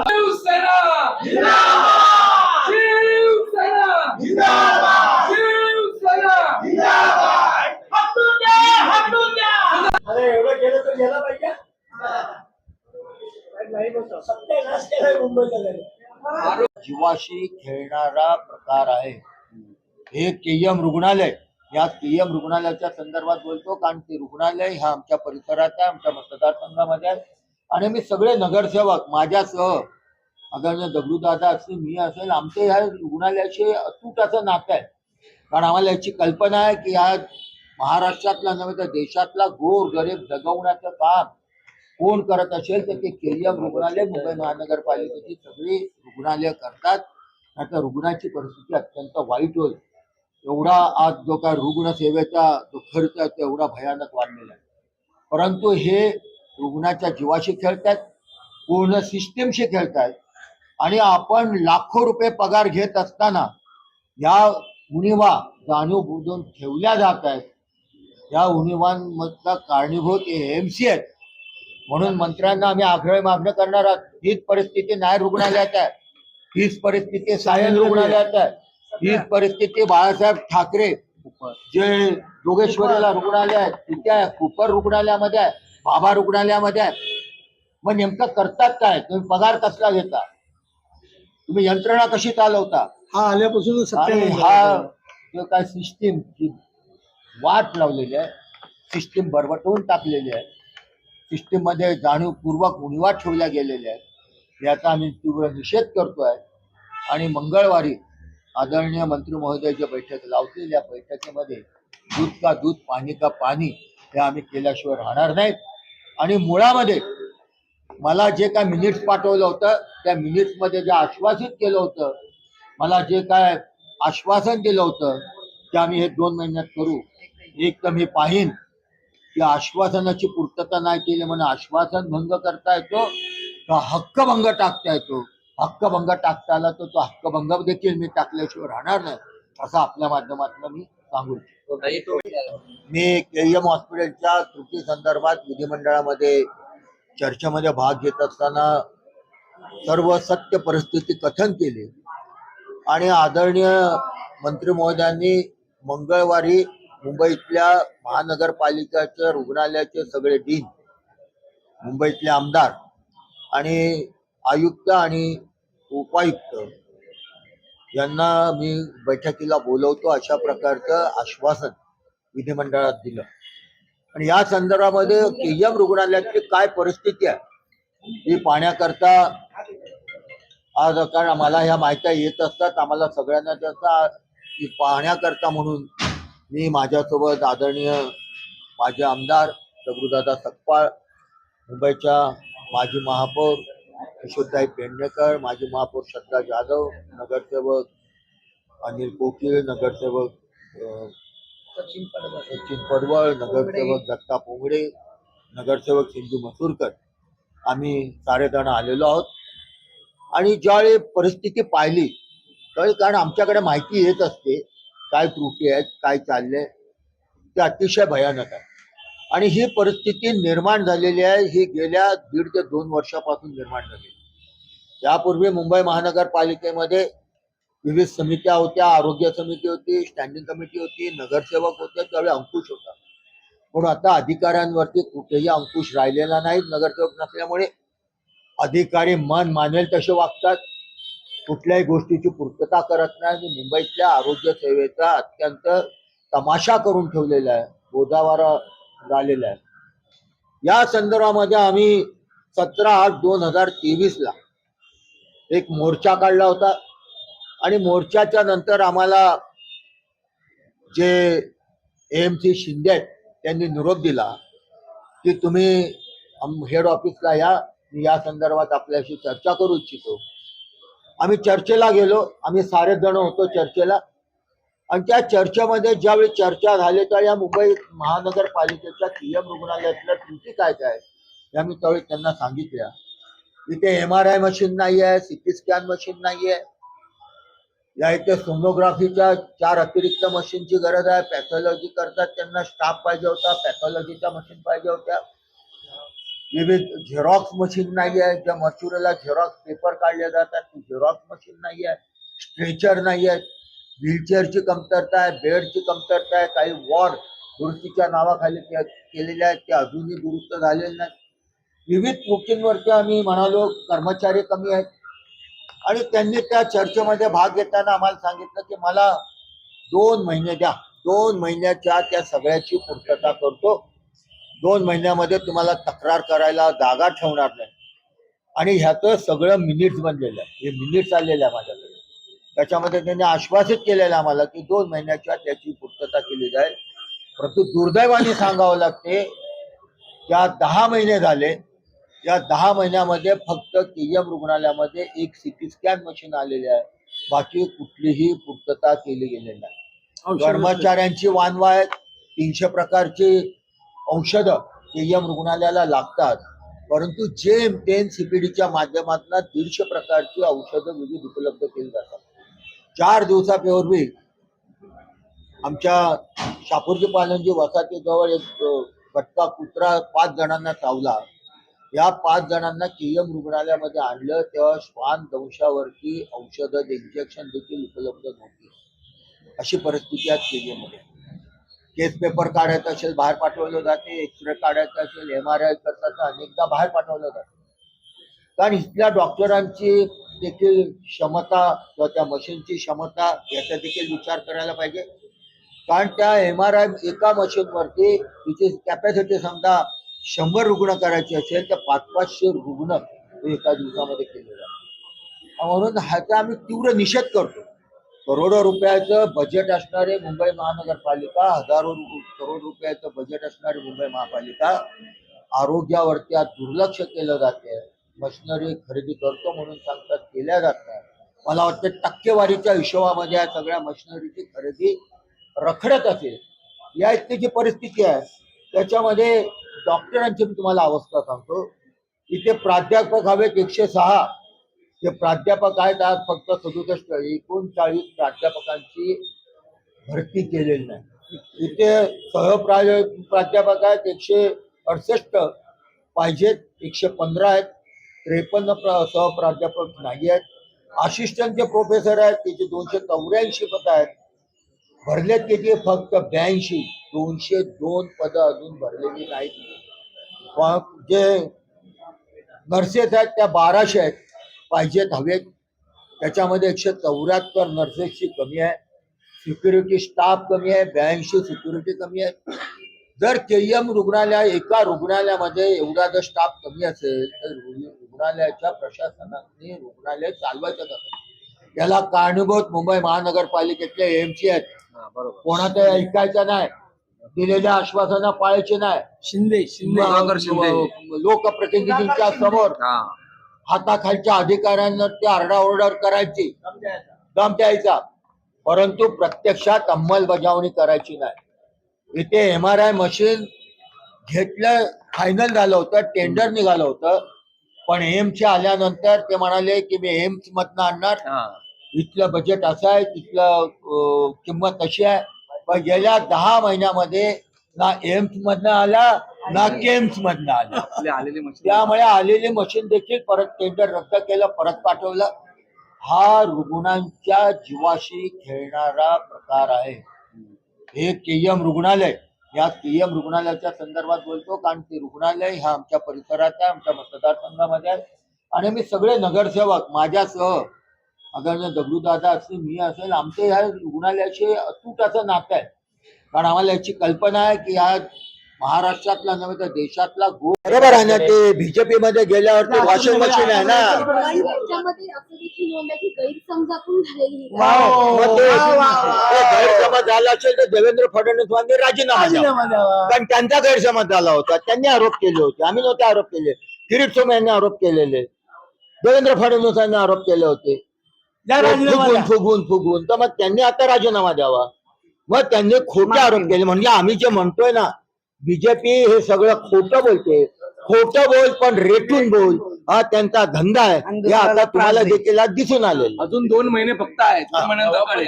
शिवसेना शिवसेना शिवसेना अरे एवढं केलं तर पाहिजे. नाही सत्यानाश केलाय मुंबईला जीवाशी खेळणारा प्रकार आहे. हे केयम रुग्णालय. या पीएम रुग्णालयाच्या संदर्भात बोलतो कारण ते रुग्णालय हा आमच्या परिसरात आहे आमच्या मतदारसंघामध्ये आहे. आणि मी सगळे नगरसेवक माझ्यासह आदरणीय दगडूदादा असतील मी असेल आमचे ह्या रुग्णालयाशी अतूट असं नातं आहे. कारण आम्हाला याची कल्पना आहे की ह्या महाराष्ट्रातला नव्हे तर देशातला गोर गरीब जगवण्याचं काम कोण करत असेल तर ते केरियम रुग्णालय मुंबई महानगरपालिकेची सगळी रुग्णालय करतात. आता रुग्णाची परिस्थिती अत्यंत वाईट होईल. एवढा आज जो काय रुग्णसेवेचा जो खर्च आहे तो एवढा भयानक वाढलेला आहे. परंतु हे रुग्णाच्या जीवाशी खेळतात पूर्ण सिस्टीमशी खेळतात आणि आपण लाखो रुपये पगार घेत असताना या उणीवा जाणीव बुजून ठेवल्या जात आहेत. या उणीवांमधला कारणीभूत एम सी आहेत. म्हणून मंत्र्यांना आम्ही आग्रह मागणं करणार आहोत हीच परिस्थिती नाय रुग्णालयात आहे. हीच परिस्थिती सायन रुग्णालयात आहे. हीच परिस्थिती बाळासाहेब ठाकरे जे जोगेश्वरीला रुग्णालय आहे तिथे कुपर रुग्णालयामध्ये आहे बाबा रुग्णालयामध्ये आहे. मग नेमकं करतात काय? तुम्ही पगार कसला घेता? तुम्ही यंत्रणा कशी चालवता? हा आल्यापासून आणि हा. जो काय सिस्टीम वाट लावलेली आहे सिस्टीम बरबटवून टाकलेली आहे सिस्टीममध्ये जाणीवपूर्वक उणीवा ठेवल्या गेलेल्या आहेत याचा आम्ही तीव्र निषेध करतोय. आणि मंगळवारी आदरणीय मंत्री महोदयाच्या बैठक लावतील या बैठकीमध्ये दूध का दूध पाणी का पाणी हे आम्ही केल्याशिवाय राहणार नाहीत. आणि मुळामध्ये मला जे काय मिनिट्स पाठवलं होतं त्या मिनिट्समध्ये जे आश्वासित केलं होतं मला जे काय आश्वासन दिलं होतं ते आम्ही हे दोन महिन्यात करू. एक तर मी पाहीन की आश्वासनाची पूर्तता नाही केली म्हणून आश्वासन भंग करता येतो का हक्कभंग टाकता येतो? हक्कभंग टाकता आला तर तो हक्कभंग देखील मी टाकल्याशिवाय राहणार नाही असं आपल्या माध्यमातून मी सांगू इच्छितो. मी केएम हॉस्पिटलच्या त्रुटी संदर्भात विधिमंडळामध्ये चर्चेमध्ये भाग घेत असताना सर्व सत्य परिस्थिती कथन केली. आणि आदरणीय मंत्री महोदयांनी मंगळवारी मुंबईतल्या महानगरपालिकेच्या रुग्णालयाचे सगळे डीन मुंबईतले आमदार आणि आयुक्त आणि उपायुक्त. यांना मी बैठकीला बोलवतो अशा प्रकारचं आश्वासन विधिमंडळात दिलं. आणि या संदर्भामध्ये केयम रुग्णालयातली काय परिस्थिती आहे ही पाहण्याकरता आज कारण मला ह्या माहिती येत असतात. आम्हाला सगळ्यांना त्याचा पाहण्याकरता म्हणून मी माझ्यासोबत आदरणीय माझे आमदार दगडूदादा सकपाळ मुंबईच्या माजी महापौर यशोदाई पेडणेकर माजी महापौर श्रद्धा जाधव नगरसेवक अनिल कोकीळ नगरसेवक अं, सचिन पडवळ. नगरसेवक दत्ता पोंगडे नगरसेवक सिंधू मसूरकर आम्ही सारेजण आलेलो आहोत. आणि ज्यावेळी परिस्थिती पाहिली त्यावेळी कारण आमच्याकडे माहिती येत असते काय त्रुटी आहेत काय चाललंय ते अतिशय भयानक आहे. आणि ही परिस्थिती निर्माण झालेली आहे. ही गेल्या दीड ते दोन वर्षापासून निर्माण झाली यापूर्वी मुंबई महानगरपालिकेमध्ये विविध समित्या होत्या आरोग्य समिती होती स्टँडिंग कमिटी होती नगरसेवक होते त्यावेळी अंकुश होता. पण आता अधिकाऱ्यांवरती कुठेही अंकुश राहिलेला नाही. नगरसेवक नसल्यामुळे अधिकारी मन मानेल तसे वागतात. कुठल्याही गोष्टीची पूर्तता करत नाही. आणि मुंबईतल्या आरोग्य सेवेचा अत्यंत तमाशा करून ठेवलेला आहे. गोदावारा झालेल्या आहे. या संदर्भामध्ये आम्ही सतरा आठ दोन हजार तेवीस ला एक मोर्चा काढला होता. आणि मोर्चाच्या नंतर आम्हाला जे एम सी शिंदे आहेत त्यांनी निरोप दिला की तुम्ही हेड ऑफिसला या मी या संदर्भात आपल्याशी चर्चा करू इच्छितो. आम्ही चर्चेला गेलो आम्ही सारे जण होतो चर्चेला. आणि त्या चर्चेमध्ये ज्यावेळी चर्चा झाली त्या या मुंबई महानगरपालिकेच्या पीएम रुग्णालयातल्या त्रुटी काय काय या मी त्यावेळी त्यांना सांगितल्या. इथे एम आर आय मशीन नाही आहे सिटी स्कॅन मशीन नाही आहे या इथे सोनोग्राफीच्या चार अतिरिक्त मशीनची गरज आहे. पॅथॉलॉजी करतात त्यांना स्टाफ पाहिजे होता पॅथॉलॉजीच्या मशीन पाहिजे होत्या. विविध झेरॉक्स मशीन नाही आहे ज्या मजुराला झेरॉक्स पेपर काढले जातात ती झेरॉक्स मशीन नाही आहे स्ट्रेचर नाही आहे व्हीलचेअरची कमतरता आहे बेडची कमतरता आहे काही वॉर्ड दुरुस्तीच्या नावाखाली केलेल्या आहेत ते अजूनही दुरुस्त झालेले नाहीत. विविध गोष्टींवरती आम्ही म्हणालो कर्मचारी कमी आहेत. आणि त्यांनी त्या चर्चेमध्ये भाग घेताना आम्हाला सांगितलं की मला दोन महिने द्या. दोन महिन्याच्या त्या सगळ्याची पूर्तता करतो. दोन महिन्यामध्ये तुम्हाला तक्रार करायला जागा ठेवणार नाही. आणि ह्याचं सगळं मिनिट्स बनलेलं आहे. हे मिनिट्स आलेलं आहे माझ्याकडे. त्याच्यामध्ये त्यांनी आश्वासित केलेलं आम्हाला की दोन महिन्याच्या त्याची पूर्तता केली जाईल. परंतु दुर्दैवाने सांगावं लागते या दहा महिने झाले या दहा महिन्यामध्ये फक्त केएम रुग्णालयामध्ये एक सिटी स्कॅन मशीन आलेले आहे. बाकी कुठलीही पूर्तता केली गेलेली नाही. कर्मचाऱ्यांची वानवा आहेत तीनशे प्रकारची औषधं केएम रुग्णालयाला लागतात. परंतु जेम टेन सीपीडीच्या माध्यमातून दीडशे प्रकारची औषधं विविध उपलब्ध केली जातात. चार दिवसापूर्वी आमच्या शापूरजी पालनजी वसाहतीजवळ एक अ, कुत्रा पाच जणांना चावला. या पाच जणांना केएम रुग्णालयामध्ये आणलं. तेव्हा श्वान दंशावरती औषधं इंजेक्शन देखील उपलब्ध नव्हती. अशी परिस्थिती आज केली केस पेपर काढायचं असेल बाहेर पाठवलं जाते. एक्सरे काढायचं असेल एम आर आय करता अनेकदा बाहेर पाठवलं जातं. कारण इथल्या डॉक्टरांची देखील क्षमता किंवा त्या मशीनची क्षमता याचा देखील विचार करायला पाहिजे. कारण त्या एम आर आय एका मशीनवरती तिची कॅपॅसिटी समजा शंभर रुग्ण करायची असेल तर पाच पाचशे रुग्ण हे एका दिवसामध्ये केले जातात. म्हणून ह्याचा आम्ही तीव्र निषेध करतो. करोडो रुपयाचं बजेट असणारे मुंबई महानगरपालिका हजारो करोड रुपयाचं बजेट असणारी मुंबई महापालिका आरोग्यावरती आज दुर्लक्ष केलं जाते मशिनरी खरेदी करतो म्हणून सांगतात केल्या जात नाही मला वाटतं टक्केवारीच्या हिशोबामध्ये या सगळ्या मशिनरीची खरेदी रखडत असेल. या इतकीची परिस्थिती आहे त्याच्यामध्ये डॉक्टरांची मी तुम्हाला अवस्था सांगतो. इथे प्राध्यापक हवेत एकशे सहा. जे प्राध्यापक आहेत आज फक्त सदुसष्ट. एकोणचाळीस प्राध्यापकांची भरती केलेली नाही. इथे सहप्रा प्राध्यापक आहेत एकशे अडसष्ट. पाहिजेत एकशे पंधरा आहेत. त्रेपन्न प्र सहप्राध्यापक नाही आहेत. असिस्टंट जे प्रोफेसर आहेत त्याचे दोनशे चौऱ्याऐंशी पदं आहेत. भरलेत किती? फक्त ब्याऐंशी. दोनशे दोन पदं अजून भरलेली नाहीत. मग जे नर्सेस आहेत त्या बाराशे आहेत. पाहिजेत हवेत. त्याच्यामध्ये एकशे चौऱ्याहत्तर नर्सेसची कमी आहे. सिक्युरिटी स्टाफ कमी आहे. ब्याऐंशी सिक्युरिटी कमी आहे जर के एम रुग्णालय एका रुग्णालयामध्ये एवढा जर स्टाफ कमी असेल तर रुग्णालयाच्या प्रशासनाने रुग्णालय चालवायचं कसं याला कारणीभूत मुंबई महानगरपालिकेतले एमसी आहेत. कोणाचं ऐकायचं नाही. दिलेल्या आश्वासनं पाळायची नाही. शिंदे शिंदे. लोकप्रतिनिधींच्या समोर हा. हाताखालच्या अधिकाऱ्यांना ते आरडाओरडा करायची. दम द्यायचा. परंतु प्रत्यक्षात अंमलबजावणी करायची नाही. इथे एम आर आय मशीन घेतलं फायनल झालं होतं टेंडर निघालं होतं. पण एम्सचे आल्यानंतर ते म्हणाले की मी एम्स मधनं आणणार इथलं बजेट असं आहे तिथलं किंमत अशी आहे. पण गेल्या दहा महिन्यामध्ये ना एम्स मधनं आला ना केम्स मधनं आला. त्यामुळे आलेले मशीन देखील परत टेंडर रद्द केलं परत पाठवलं. हा रुग्णांच्या जीवाशी खेळणारा प्रकार आहे. हे केएम रुग्णालय या पीएम रुग्णालयाच्या संदर्भात बोलतो कारण ते रुग्णालय हा आमच्या परिसरात आहे आमच्या मतदारसंघामध्ये आहे. आणि मी सगळे नगरसेवक माझ्यासह आदरणीय दगडूदादा असतील मी असेल आमचे ह्या रुग्णालयाशी अतूट असं नातं आहे. कारण आम्हाला याची कल्पना आहे की ह्या महाराष्ट्रातला नव्हे तर देशातला गो बरोबर आहे ना ते बीजेपी मध्ये गेल्यावर ते वॉशिंग मशीन आहे ना. आणि त्याच्यामध्ये असं देखील नोंद आहे की गैरसमजातून झालेली ही मग ते ते गैरसमज झाला असेल तर देवेंद्र फडणवीसांनी राजीनामा द्यावा. कारण त्यांचा गैरसमज झाला होता. त्यांनी आरोप केले होते. आम्ही नव्हते आरोप केले. किरीट सोम यांनी आरोप केलेले. देवेंद्र फडणवीसांनी आरोप केले होते. फुगून फुगून फुगून. तर मग त्यांनी आता राजीनामा द्यावा. मग त्यांनी खोटे आरोप केले. म्हणजे आम्ही जे म्हणतोय ना बीजेपी हे सगळं खोटं बोलते. खोटं बोल पण रेटून बोल. हा त्यांचा धंदा आहे. हे आता तुम्हाला देखील आज दिसून आलेलं अजून दोन महिने फक्त आहेत. हा. त्यानंतर कळेल.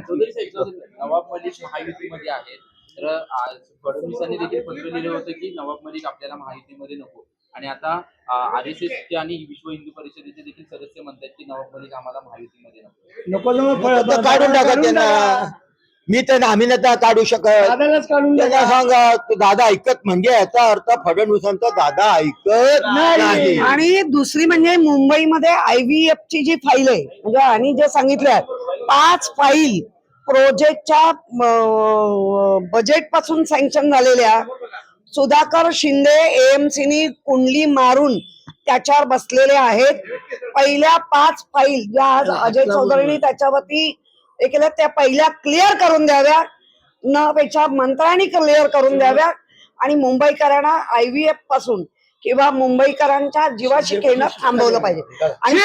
चौधरी साहेब, नवाब मलिक महायुतीमध्ये आहेत. तर आज फडणवीसांनी देखील पत्र लिहिलं होतं की नवाब मलिक आपल्याला महायुतीमध्ये नको. आणि आता आर एस एसचे आणि विश्व हिंदू परिषदेचे देखील सदस्य म्हणतात की नवाब मलिक आम्हाला महायुतीमध्ये नको. नको काढून टाका त्यांना. मी तर आम्ही नाही तर काढू शकत. त्यांना. सांगा तो दादा ऐकत म्हणजे याचा अर्थ फडणवीसांचा दादा ऐकत नाही. आणि दुसरी म्हणजे मुंबईमध्ये आयव्हीएफ ची जी फाईल आहे म्हणजे आणि जे सांगितलंय पाच फाईल प्रोजेक्टच्या बजेटपासून सँक्शन झालेल्या सुधाकर शिंदे एएमसीनी कुंडली मारून त्याच्यावर बसलेले आहेत. पहिल्या पाच फाईल ज्या आज अजय चौधरींनी त्याच्यावरती हे केल्या त्या पहिल्या क्लिअर करून द्याव्या. न पेक्षा मंत्र्यांनी क्लिअर करून द्याव्या. आणि मुंबईकरांना आयव्हीएफपासून किंवा मुंबईकरांच्या जीवाशी खेळणं थांबवलं पाहिजे. आणि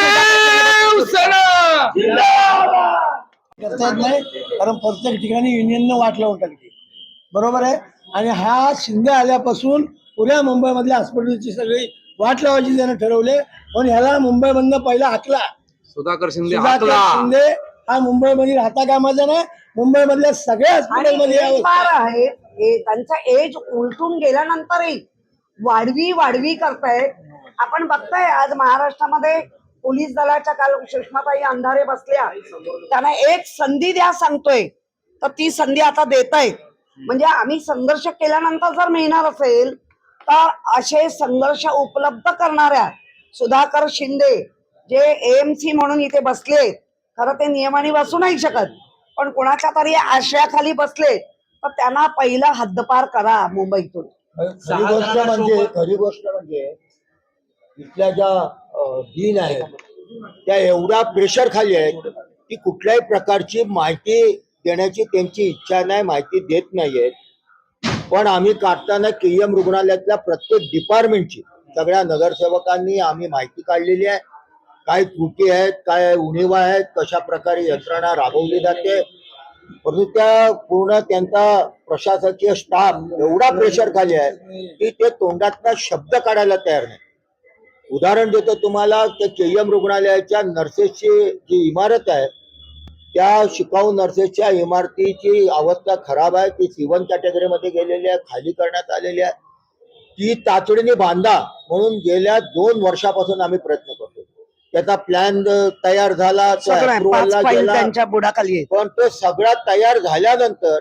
करता येत नाही कारण प्रत्येक ठिकाणी युनियननं वाट लावून टाकली बरोबर आहे? आणि हा शिंदे आल्यापासून पुऱ्या मुंबईमधल्या हॉस्पिटलची सगळी वाट लावायची त्यानं ठरवले. म्हणून ह्याला मुंबईमधनं पहिला हाकला. सुधाकर शिंदे शिंदे हा मुंबईमध्ये राहता कामाचा नाही मुंबईमधल्या सगळ्या हॉस्पिटलमध्ये यावं. आहे. हे त्यांचा एज उलटून गेल्यानंतरही वाढवी वाढवी करतायत. आपण बघताय आज महाराष्ट्रामध्ये पोलीस दलाच्या काल सुषमाताई अंधारे बसल्या. त्यांना एक संधी द्या सांगतोय. तर ती संधी आता देत आहेत म्हणजे आम्ही संघर्ष केल्यानंतर जर मिळणार असेल तर असे संघर्ष उपलब्ध करणाऱ्या सुधाकर शिंदे जे एएमसी म्हणून इथे बसले खरं ते नियमाने बसू नाही शकत. पण कोणाच्या तरी आशयाखाली बसले तर त्यांना पहिला हद्दपार करा मुंबईतून. खरी गोष्ट म्हणजे खरी गोष्ट म्हणजे इथल्या ज्या डीन आहेत त्या एवढ्या प्रेशर खाली आहेत की कुठल्याही प्रकारची माहिती देण्याची त्यांची इच्छा नाही माहिती देत नाहीयेत पण आम्ही काढताना केएम रुग्णालयातल्या प्रत्येक डिपार्टमेंटची सगळ्या नगरसेवकांनी आम्ही माहिती काढलेली आहे. काय त्रुटी आहेत काय उणीवा आहेत कशा प्रकारे यंत्रणा राबवली जाते परंतु त्या पूर्ण त्यांचा प्रशासकीय स्टाफ एवढा प्रेशर खाली आहे की ते तोंडातला शब्द काढायला तयार नाही. उदाहरण देतो तुम्हाला त्या केएम रुग्णालयाच्या नर्सेसची जी इमारत आहे त्या शिकाऊ नर्सेसच्या इमारतीची अवस्था खराब आहे ती सिवन कॅटेगरीमध्ये गेलेली आहे खाली करण्यात आलेली आहे. ती तातडीने बांधा म्हणून गेल्या दोन वर्षापासून आम्ही प्रयत्न करतो त्याचा प्लॅन तयार झाला. त्यांच्या बुडाखाली पण तो सगळा तयार झाल्यानंतर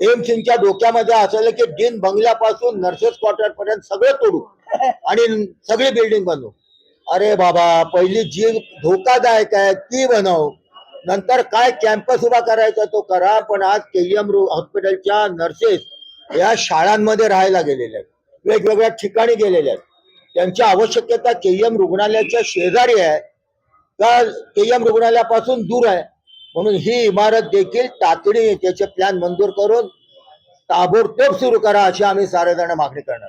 एम सिंगच्या डोक्यामध्ये असलेलं की डीन बंगल्यापासून नर्सेस क्वार्टर पर्यंत सगळं तोडू आणि सगळी बिल्डिंग बनवू. अरे बाबा पहिली जी धोकादायक आहे ती बनव. नंतर काय कॅम्पस उभा करायचा तो करा पण आज केईएम हॉस्पिटलच्या नर्सेस या शाळांमध्ये राहायला गेलेल्या आहेत. वेगवेगळ्या ठिकाणी गेलेल्या आहेत. त्यांची आवश्यकता केईएम रुग्णालयाच्या शेजारी आहे. का केईएम रुग्णालयापासून दूर आहे? म्हणून ही इमारत देखील तातडी त्याचे प्लॅन मंजूर करून ताबडतोब सुरू करा अशी आम्ही सारेजण मागणी करणार.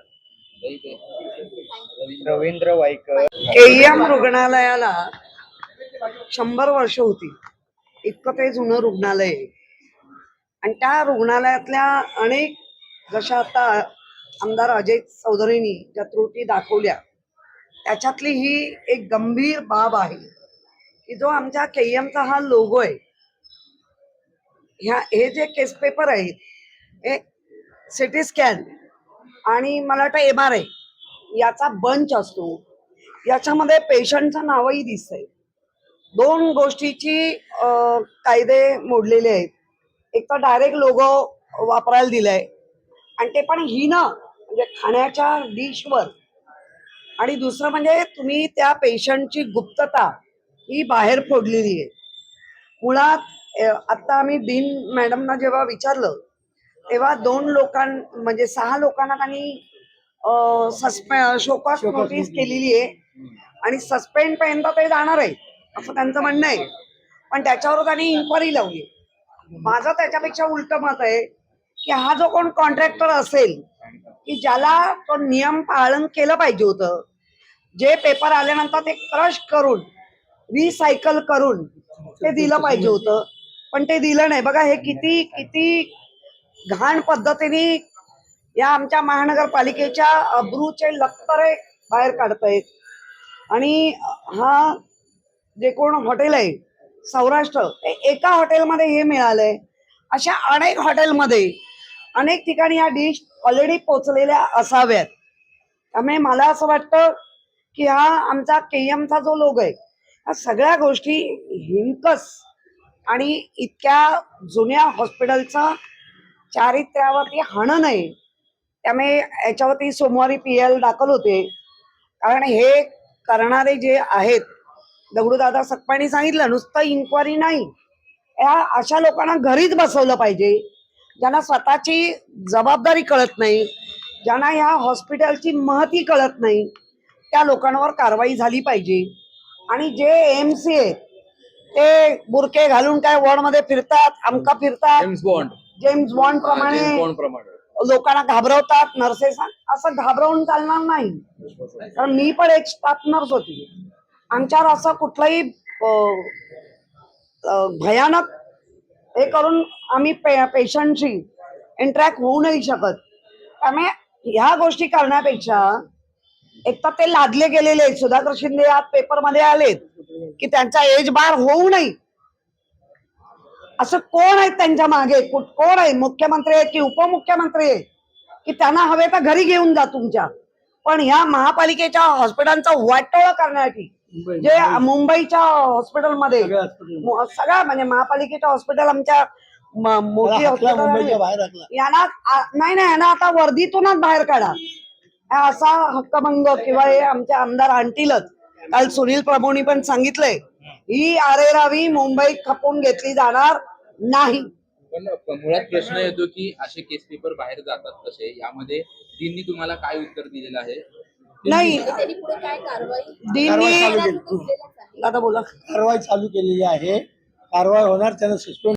रवींद्र वाईकर केईएम रुग्णालयाला शंभर वर्ष होती. इतकं ते जुनं रुग्णालय. आणि त्या रुग्णालयातल्या अनेक जशा आता आमदार अजय चौधरींनी ज्या त्रुटी दाखवल्या त्याच्यातली ही एक गंभीर बाब आहे की जो आमच्या केईएमचा हा लोगो आहे. ह्या हे जे केस पेपर आहेत हे सिटी स्कॅन आणि मला वाटतं एम आर आय याचा बंच असतो. याच्यामध्ये पेशंटचं नावही दिसतंय. दोन गोष्टीची कायदे मोडलेले आहेत. एक तर डायरेक्ट लोगो वापरायला दिलाय. आणि ते पण ही ना म्हणजे खाण्याच्या डिशवर. आणि दुसरं म्हणजे तुम्ही त्या पेशंटची गुप्तता ही बाहेर फोडलेली आहे. मुळात आता आम्ही डीन मॅडमना जेव्हा विचारलं तेव्हा दोन लोकां म्हणजे सहा लोकांना त्यांनी सस्पे शोकॉस नोटीस. केलेली आहे. आणि सस्पेंड पर्यंत ते जाणार आहे असं त्यांचं म्हणणं आहे. पण त्याच्यावर त्यांनी इन्क्वायरी लावली. माझं त्याच्यापेक्षा उलट मत आहे की हा जो कोण कॉन्ट्रॅक्टर असेल की ज्याला तो नियम पालन केलं पाहिजे होतं. जे पेपर आल्यानंतर ते क्रश करून रिसायकल करून ते दिलं पाहिजे होतं. पण ते दिलं नाही. बघा हे किती किती घाण पद्धतीने या आमच्या महानगरपालिकेच्या अब्रूचे लक्तरे बाहेर काढतायत. आणि हा जे कोण हॉटेल आहे सौराष्ट्र हे एका हॉटेलमध्ये हे मिळालंय. अशा अनेक हॉटेलमध्ये अनेक ठिकाणी या डिश ऑलरेडी पोचलेल्या असाव्यात. त्यामुळे मला असं वाटतं की हा आमचा केयमचा जो लोग आहे ह्या सगळ्या गोष्टी हिमकस आणि इतक्या जुन्या हॉस्पिटलचं चारित्र्यावरती हाणं नाही. त्यामुळे याच्यावरती सोमवारी पी एल दाखल होते. कारण हे करणारे जे आहेत दगडूदादा सकपाणी सांगितलं नुसतं इन्क्वायरी नाही. या अशा लोकांना घरीच बसवलं पाहिजे. ज्यांना स्वतःची जबाबदारी कळत नाही ज्यांना ह्या हॉस्पिटलची महती कळत नाही त्या लोकांवर कारवाई झाली पाहिजे. आणि जे एम सी आहेत ते बुरके घालून काय वॉर्डमध्ये फिरतात आमका फिरतात. जेम्स बॉन्ड जेम्स बॉन्ड प्रमाणे लोकांना घाबरवतात नर्सेस असं घाबरवून चालणार नाही. कारण मी पण एक स्टाफ नर्स होती. आमच्यावर असं कुठलंही भयानक हे करून आम्ही पे पेशंटशी इंटरॅक्ट होऊ नाही शकत. त्यामुळे ह्या गोष्टी करण्यापेक्षा एक तर ते लादले गेलेले आहेत. सुधाकर शिंदे आज पेपरमध्ये आलेत की त्यांचा एज बार होऊ नये असं कोण आहेत त्यांच्या मागे? कोण आहे? मुख्यमंत्री आहेत की उपमुख्यमंत्री आहेत? की त्यांना हवे तर घरी घेऊन जा तुमच्या. पण ह्या महापालिकेच्या हॉस्पिटलचा वाटोळा करण्यासाठी जे मुंबईच्या हॉस्पिटलमध्ये. सगळ्या hospital. मु- सगळ्या म्हणजे महापालिकेच्या हॉस्पिटल आमच्या म- मोठी हॉस्पिटल मुंबईच्या बाहेर हाकला यांना आ- नाही नाही यांना आता वर्दीतूनच बाहेर काढा. हा असा हक्कभंग किंवा हे आमचे आमदार आणतीलच काल सुनील प्रभूंनी पण सांगितलंय. ही आरेरावी मुंबईत खपून घेतली जाणार नाही. पण मुळात प्रश्न येतो की असे केस पेपर बाहेर जातात कसे? यामध्ये तुम्हाला काय उत्तर दिलेलं आहे? नाही. त्यांनी पुढे काय कारवाई दिल्ली कारवाई चालू केली. आता बोला. कारवाई चालू केलेली आहे. कारवाई होणार त्यांना सस्पेंड